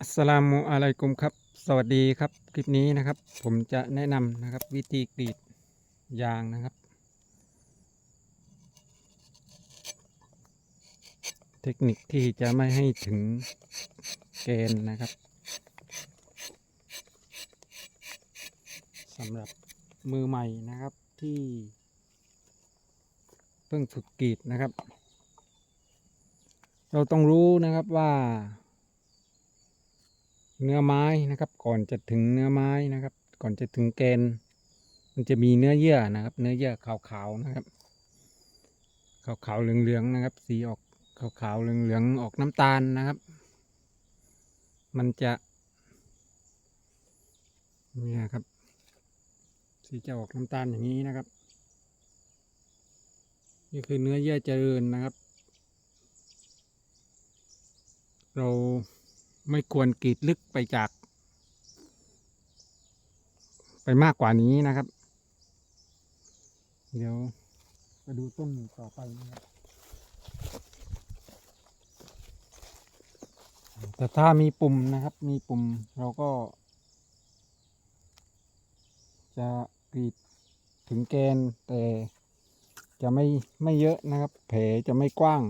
อัสสลามุอะลัยกุมครับ สวัสดีครับ คลิปนี้นะครับ ผมจะแนะนำนะครับ วิธีกรีดยางนะครับ เทคนิคที่จะไม่ให้ถึงเกณฑ์นะครับสำหรับมือใหม่นะครับที่ เพิ่งฝึกกรีดนะครับ เราต้องรู้นะครับว่า เนื้อไม้นะครับ ก่อนจะถึงเนื้อไม้นะครับ ก่อนจะถึงแกน มันจะมีเนื้อเยื่อนะครับ เนื้อเยื่อขาวๆนะครับ ขาวๆเหลืองๆนะครับ สีออกขาวๆเหลืองๆออกน้ำตาลนะครับ มันจะเนี่ยครับ สีจะออกน้ำตาลอย่างนี้นะครับ นี่คือเนื้อเยื่อเจริญนะครับ เรา ไม่ควรกรีดลึกไปจาก ไปมากกว่านี้นะครับ เดี๋ยวมาดูต้นต่อไปนะครับแต่ถ้ามีปุ่มนะครับ มีปุ่มเราก็ จะกรีดถึงแกนแต่จะไม่ไม่เยอะนะครับ แผลจะไม่กว้าง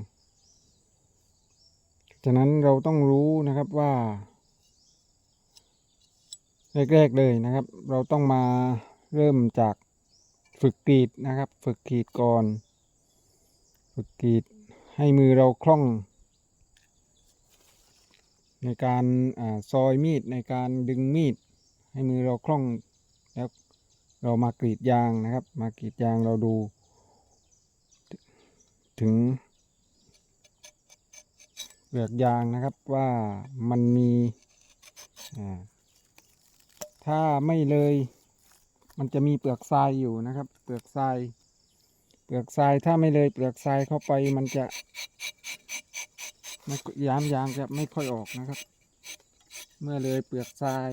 ะนั้นเราต้องรู้นะครับว่าแรกๆเลยนะครับ เราต้องมาเริ่มจากฝึกกรีดนะครับ ฝึกกรีดก่อน ฝึกกรีดให้มือเราคล่อง ในการอาซอยมีดในการดึงมีด ให้มือเราคล่องแล้วเรามากรีดยางนะครับ มากรีดยางเราดู ถึง เปลือกยางนะครับว่ามันมีถ้าไม่เลย มันจะมีเปลือกทรายอยู่นะครับ เปลือกทราย เปลือกทรายถ้าไม่เลยเปลือกทรายเข้าไปมันจะไม่ยามยางจะไม่ค่อยออกนะครับ เมื่อเลยเปลือกทราย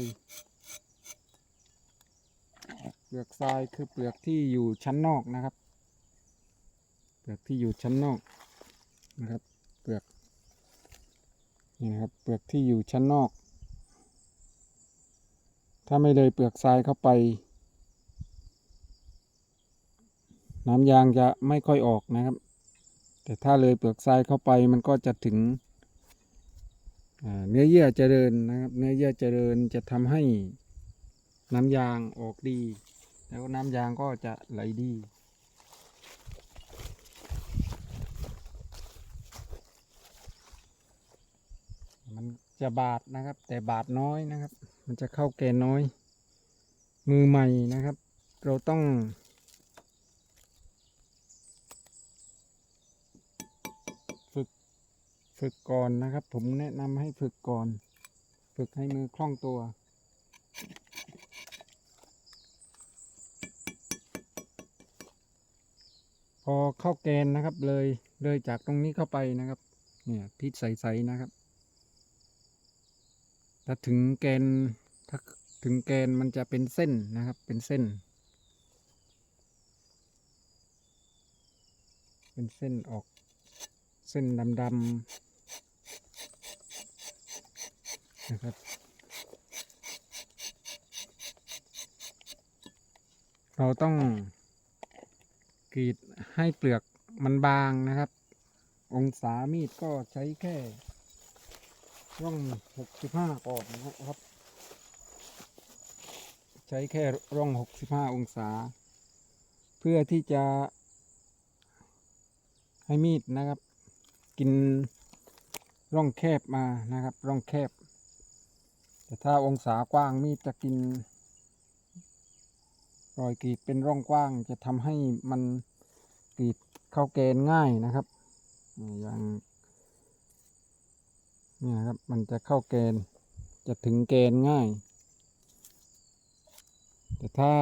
เปลือกทรายคือเปลือกที่อยู่ชั้นนอกนะครับ เปลือกที่อยู่ชั้นนอกนะครับ เปลือก นี่นะครับเปลือกที่อยู่ชั้นนอก ถ้าไม่เลยเปลือกทรายเข้าไป น้ำยางจะไม่ค่อยออกนะครับ แต่ถ้าเลยเปลือกทรายเข้าไปมันก็จะถึงเนื้อเยื่อเจริญนะครับ เนื้อเยื่อเจริญจะทำให้น้ำยางออกดี แล้วน้ำยางก็จะไหลดี มันจะบาดนะครับ แต่บาดน้อยนะครับ มันจะเข้าเกณฑ์น้อย มือใหม่นะครับ เราต้อง ฝึกฝึกก่อนนะครับ ผมแนะนำให้ฝึกก่อน ฝึกให้มือคล่องตัวพอเข้าเกณฑ์นะครับเลยเลยจากตรงนี้เข้าไปนะครับ เนี่ยทิศใสๆนะครับ ถ้าถึงแกนถ้าถึงแกนมันจะเป็นเส้นนะครับเป็นเส้น เป็นเส้นออกเส้นดำๆนะครับเราต้องกรีดให้เปลือกมันบางนะครับ องศามีดก็ใช้แค่ ร่องหกสิบห้าก่อนนะครับ ใช้แค่ร่องหกสิบห้าองศา เพื่อที่จะ ให้มีดนะครับ กินร่องแคบมานะครับ ร่องแคบ แต่ถ้าองศากว้างมีดจะกินรอยกรีดเป็นร่องกว้างจะทำให้มันกรีดเข้าเกณฑ์ง่ายนะครับอย่าง เนี่ยครับมันจะเข้าเกณฑ์จะถึงเกณฑ์ง่าย แต่ถ้า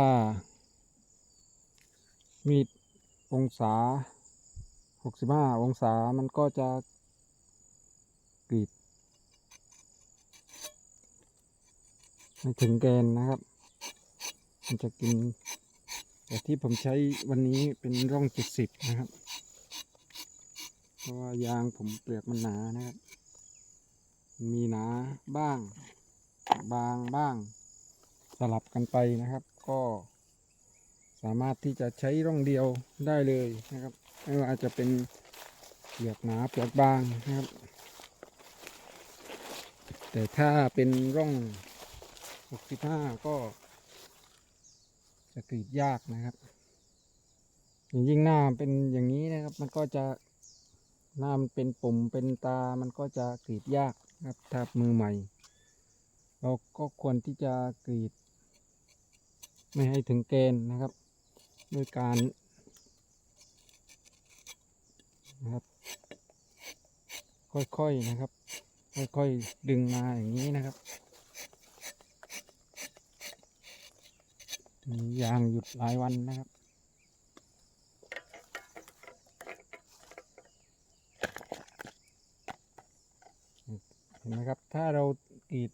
มีดองศา 65 องศามันก็จะกรีดไม่ถึงเกณฑ์นะครับ มันจะกิน แต่ที่ผมใช้วันนี้เป็นร่อง 70 นะครับ เพราะว่ายางผมเปลือกมันหนานะครับ มีหนาบ้าง บางบ้าง สลับกันไปนะครับ ก็ สามารถที่จะใช้ร่องเดียวได้เลยนะครับ ไม่ว่าจะเป็นเปลือกหนาเปลือกบางนะครับ แต่ถ้าเป็นร่อง 65 ก็จะกรีดยากนะครับย,ยิ่งหน้าเป็นอย่างนี้นะครับ มันก็จะหน้ามันเป็นปุ่มเป็นตา มันก็จะกรีดยาก ครับถ้ามือใหม่ เราก็ควรที่จะกรีด ไม่ให้ถึงเกณฑ์นะครับ ด้วยการนะครับค่อยๆนะครับ ค่อยๆดึงมาอย่างนี้นะครับมียางหยุดหลายวันนะครับ นไหมครับ ถ้าเรากรีด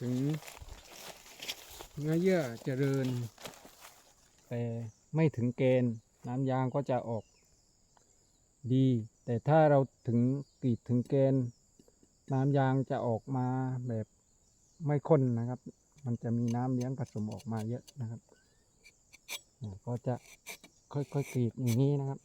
ถึงเนื้อเยื่อเจริญ แต่ไม่ถึงเกณฑ์น้ำยางก็จะออกดี แต่ถ้าเราถึงกรีดถึงเกณฑ์น้ำยางจะออกมาแบบไม่ข้นนะครับ มันจะมีน้ำเลี้ยงผสมออกมาเยอะนะครับ ก็จะค่อยๆกรีดอย่างนี้นะครับ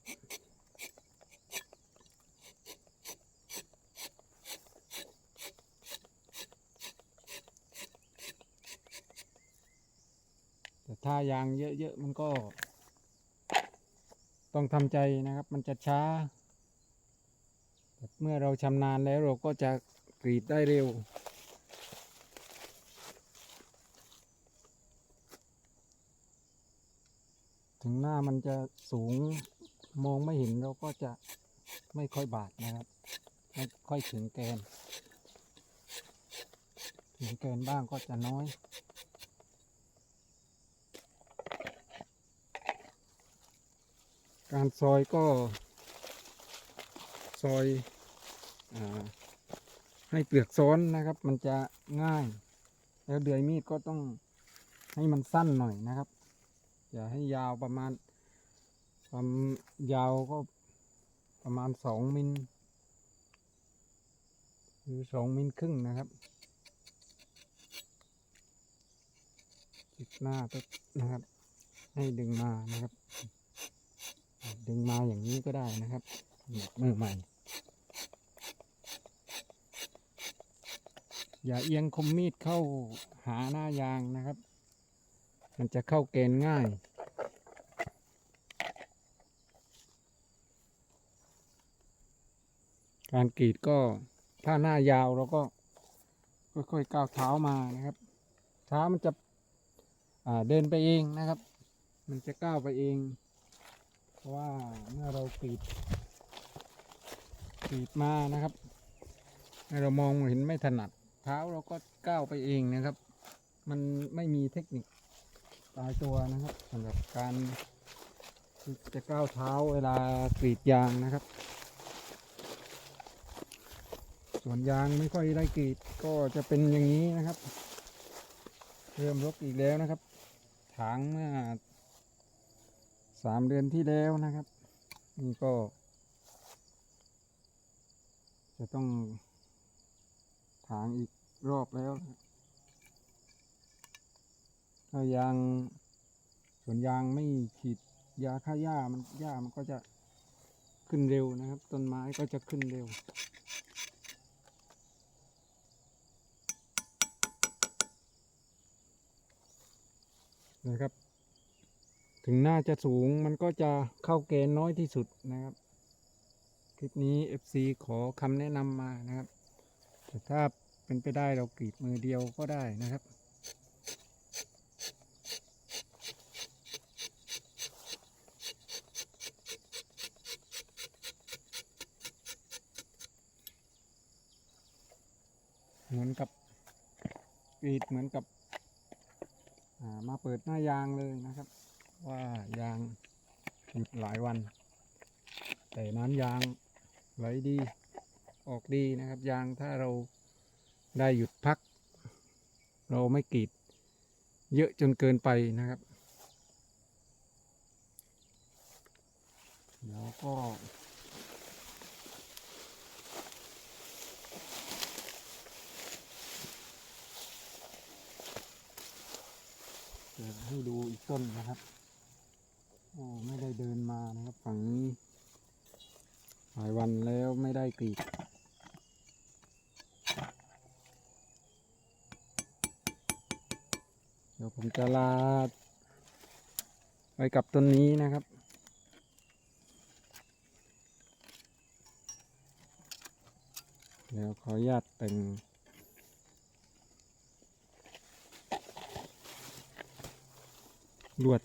แต่ถ้ายางเยอะๆมันก็ ต้องทำใจนะครับ มันจะช้า เมื่อเราชำนาญแล้วเราก็จะกรีดได้เร็ว ถึงหน้ามันจะสูงมองไม่เห็นเราก็จะไม่ค่อยบาดนะครับ ไม่ค่อยถึงแกนถึงแกนบ้างก็จะน้อย การซอยก็ซอยอให้เปลือกซ้อนนะครับ มันจะง่าย แล้วเดือยมีดก็ต้องให้มันสั้นหน่อยนะครับ อย่าให้ยาวประมาณความยาวก็ประมาณสองมิลหรือสองมิลครึ่งนะครับจิกหน้าก็นะครับ ให้ดึงมานะครับ ดึงมาอย่างนี้ก็ได้นะครับมือใหม่ อย่าเอียงคมมีดเข้าหาหน้ายางนะครับ มันจะเข้าเกณฑ์ง่ายการกรีดก็ถ้าหน้ายาวเราก็ค่อยๆก้าวเท้ามานะครับ เท้ามันจะเดินไปเองนะครับ มันจะก้าวไปเอง ราะว่าเมื่อเรากรีดกรีดมานะครับเรามองเห็นไม่ถนัดเท้าเราก็ก้าวไปเองนะครับ มันไม่มีเทคนิคตายตัวนะครับสำหรับการจะก้าวเท้าเวลากรีดยางนะครับ ส่วนยางไม่ค่อยได้กรีดก็จะเป็นอย่างนี้นะครับ เริ่มรกอีกแล้วนะครับถางเมื่อ สามเดือนที่แล้วนะครับ นี่ก็ จะต้องถางอีกรอบแล้วถ้ายางสวนยางไม่ฉีดยาฆ่าหญ้ามันหญ้ามันก็จะขึ้นเร็วนะครับ ต้นไม้ก็จะขึ้นเร็ว นะครับ ถึงหน้าจะสูงมันก็จะเข้าเกณฑ์น้อยที่สุดนะครับ คลิปนี้ FC ขอคำแนะนำมานะครับแต่ถ้าเป็นไปได้เรากรีดมือเดียวก็ได้นะครับเหมือนกับกรีดเหมือนกับมาเปิดหน้ายางเลยนะครับ ว่ายางหยุดหลายวัน แต่น้ำยางไหลดี ออกดีนะครับ ยางถ้าเราได้หยุดพัก เราไม่กรีด เยอะจนเกินไปนะครับแล้วก็จะให้ดูอีกต้นนะครับ ไม่ได้เดินมานะครับ ฝั่งนี้ หลายวันแล้วไม่ได้กรีดเดี๋ยวผมจะลาไว้กับต้นนี้นะครับเดี๋ยวขออนุญาตแต่งลวด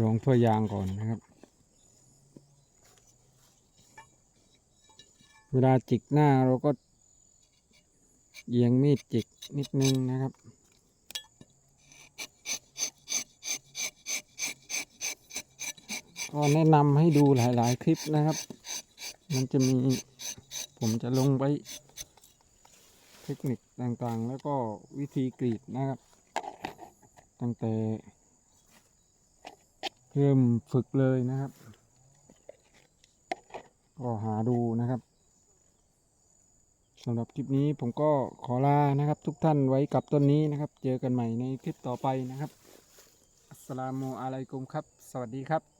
รองถ้วยยางก่อนนะครับ เวลาจิกหน้าเราก็เอียงมีดจิกนิดนึงนะครับก็แนะนำให้ดูหลาย ๆ คลิปนะครับ มันจะมีผมจะลงไปเทคนิคต่าง ๆ แล้วก็วิธีกรีดนะครับ ตั้งแต่ เริ่มฝึกเลยนะครับ ก็หาดูนะครับสำหรับคลิปนี้ผมก็ขอลานะครับ ทุกท่านไว้กับต้นนี้นะครับ เจอกันใหม่ในคลิปต่อไปนะครับอัสลามุอะลัยกุมครับ สวัสดีครับ